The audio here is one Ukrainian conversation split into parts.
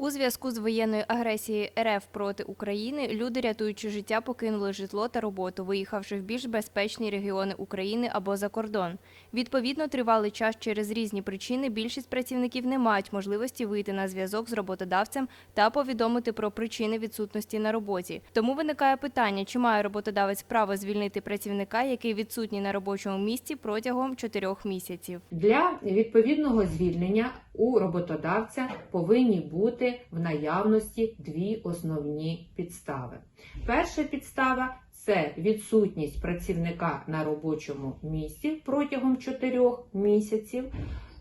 У зв'язку з воєнною агресією РФ проти України люди, рятуючи життя, покинули житло та роботу, виїхавши в більш безпечні регіони України або за кордон. Відповідно, тривалий час через різні причини більшість працівників не мають можливості вийти на зв'язок з роботодавцем та повідомити про причини відсутності на роботі. Тому виникає питання, чи має роботодавець право звільнити працівника, який відсутній на робочому місці протягом чотирьох місяців. Для відповідного звільнення у роботодавця повинні бути в наявності дві основні підстави. Перша підстава це відсутність працівника на робочому місці протягом 4 місяців.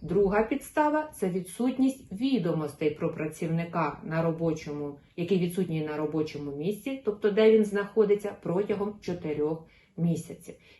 Друга підстава це відсутність відомостей про працівника на робочому, який відсутній на робочому місці, тобто де він знаходиться протягом 4 місяців.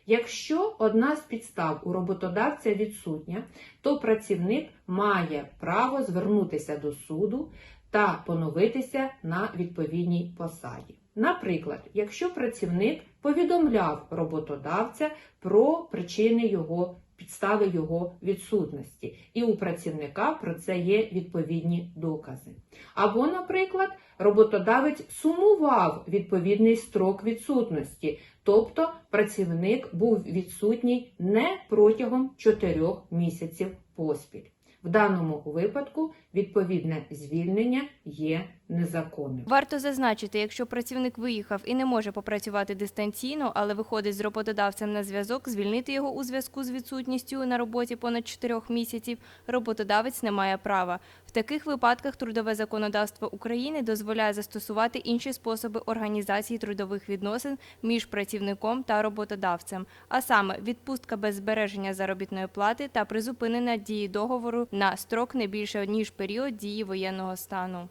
Якщо одна з підстав у роботодавця відсутня, то працівник має право звернутися до суду та поновитися на відповідній посаді. Наприклад, якщо працівник повідомляв роботодавця про причини його підстави його відсутності, і у працівника про це є відповідні докази. Або, наприклад, роботодавець сумував відповідний строк відсутності, тобто працівник був відсутній не протягом 4 місяців поспіль. В даному випадку відповідне звільнення є незаконним. Варто зазначити, якщо працівник виїхав і не може попрацювати дистанційно, але виходить з роботодавцем на зв'язок, звільнити його у зв'язку з відсутністю на роботі понад 4 місяців, роботодавець не має права. В таких випадках трудове законодавство України дозволяє застосувати інші способи організації трудових відносин між працівником та роботодавцем, а саме відпустка без збереження заробітної плати та призупинення дії договору на строк не більше ніж період дії воєнного стану.